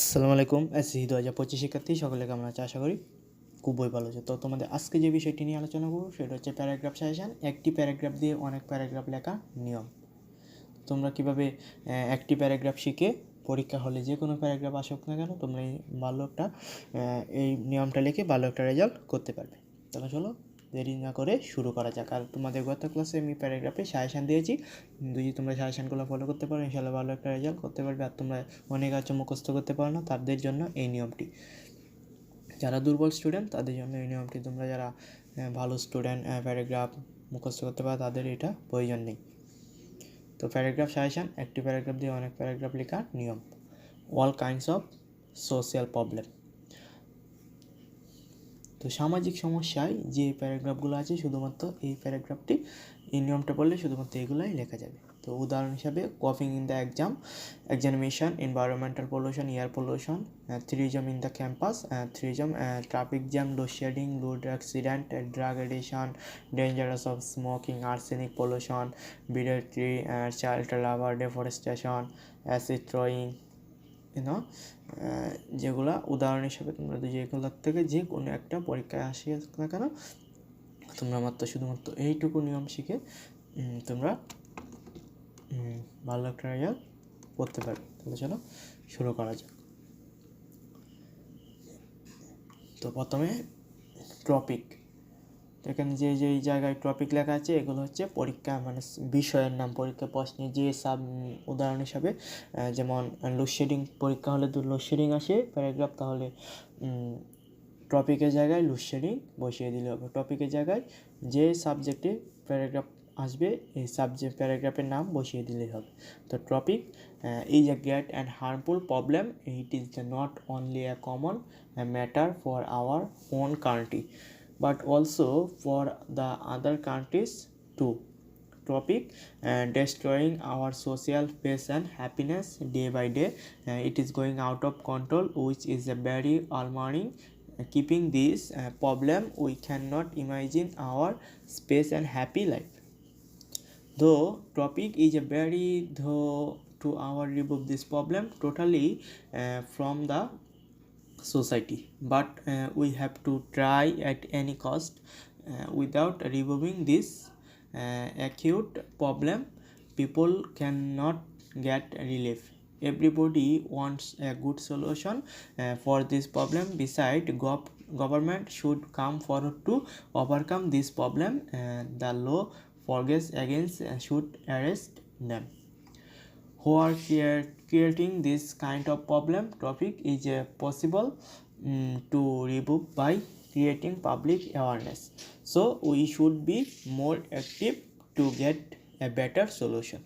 আসসালামু আলাইকুম, এসি দু হাজার পঁচিশ শিক্ষার্থী, সকলে কেমন আছে? আশা করি খুবই ভালো আছে। তো তোমাদের আজকে যে বিষয়টি নিয়ে আলোচনা করব, সেটা হচ্ছে প্যারাগ্রাফ সাজেশান একটি প্যারাগ্রাফ দিয়ে অনেক প্যারাগ্রাফ লেখা নিয়ম। তোমরা কীভাবে একটি প্যারাগ্রাফ শিখে পরীক্ষা হলে যে কোনো প্যারাগ্রাফ আসুক না কেন, তোমরা এই ভালো একটা এই নিয়মটা লিখে ভালো একটা রেজাল্ট করতে পারবে। তাহলে চলো দেরি না করে শুরু করা যাক। আর তোমাদের গত ক্লাসে আমি প্যারাগ্রাফে সাজেশান দিয়েছি। যদি তোমরা সাজেশানগুলো ফলো করতে পারো ইনশাল্লাহ ভালো একটা রেজাল্ট করতে পারবে। আর তোমরা অনেক আছে মুখস্থ করতে পারো না, তাদের জন্য এই নিয়মটি। যারা দুর্বল স্টুডেন্ট তাদের জন্য এই নিয়মটি। তোমরা যারা ভালো স্টুডেন্ট প্যারাগ্রাফ মুখস্থ করতে পারো, তাদের এটা প্রয়োজন নেই। তো প্যারাগ্রাফ সাজেশান একটি প্যারাগ্রাফ দিয়ে অনেক প্যারাগ্রাফ লেখার নিয়ম। All kinds of social problem তো সামাজিক সমস্যায় যে প্যারাগ্রাফগুলো আছে শুধুমাত্র এই প্যারাগ্রাফটি এই নিয়মটা পড়লে শুধুমাত্র এগুলাই লেখা যাবে। তো উদাহরণ হিসাবে copying in the exam examination environmental pollution air pollution terrorism in the campus terrorism traffic jam load shedding road accident drug addiction dangerous of smoking arsenic pollution বিডার্ট্রি child lover deforestation acid throwing you know যেগুলো উদাহরণ হিসেবে তোমরা যেগুলোর থেকে যে কোনো একটা পরীক্ষায় আসি না কেন, তোমরা মাত্র শুধুমাত্র এইটুকু নিয়ম শিখে তোমরা ভালো একটা রেজাল্ট করতে পারবে। তাহলে চলো শুরু করা যাক। তো প্রথমে টপিক এখানে যে যে জায়গায় টপিক লেখা আছে, এগুলো হচ্ছে পরীক্ষা মানে বিষয়ের নাম পরীক্ষা, প্রশ্নে, যে সাব, উদাহরণ হিসাবে যেমন লোডশেডিং পরীক্ষা হলে লোডশেডিং আসে প্যারাগ্রাফ তাহলে টপিকের জায়গায় লোডশেডিং বসিয়ে দিলে হবে। টপিকের জায়গায় যে সাবজেক্টে প্যারাগ্রাফ আসবে, এই সাবজেক্ট প্যারাগ্রাফের নাম বসিয়ে দিলেই হবে। তো topic is a great and harmful problem it is not only a common matter for our own country but also for the other countries too. Topic uh, destroying our social peace and happiness day by day. Uh, it is going out of control, which is a very alarming. Uh, keeping this uh, problem, we cannot imagine our space and happy life. Though topic is a very though to our remove this problem totally uh, from the society. But uh, we have to try at any cost uh, without removing this uh, acute problem. People cannot get relief. Everybody wants a good solution uh, for this problem. Beside gov- government should come forward to overcome this problem uh, the law forgets against uh, should arrest them who are crea- creating this kind of problem topic is uh, possible mm, to remove by creating public awareness so we should be more active to get a better solution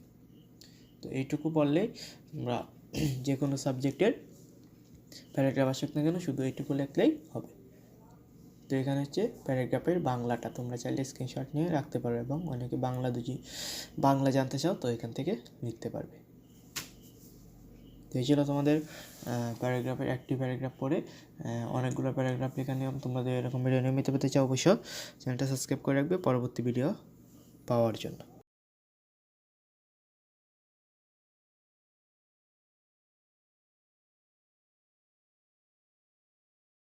তো এইটুকু বললেই আমরা যে কোনো সাবজেক্টের paragraph আসুক না কেন শুধু এইটুকু লিখলেই হবে তো এখানে হচ্ছে প্যারাগ্রাফের বাংলাটা তোমরা চাইলে স্ক্রিনশট নিয়ে রাখতে পারবে এবং অনেকে বাংলা দুজি বাংলা জানতে চাও তো এখান থেকে লিখতে পারবে তো ছিল তোমাদের প্যারাগ্রাফের একটি প্যারাগ্রাফ পড়ে অনেকগুলো প্যারাগ্রাফ লেখা নিয়ম তোমাদের এরকম ভিডিও নিয়মিত পেতে চাও অবশ্য। চ্যানেলটা সাবস্ক্রাইব করে রাখবে, পরবর্তী ভিডিও পাওয়ার জন্য।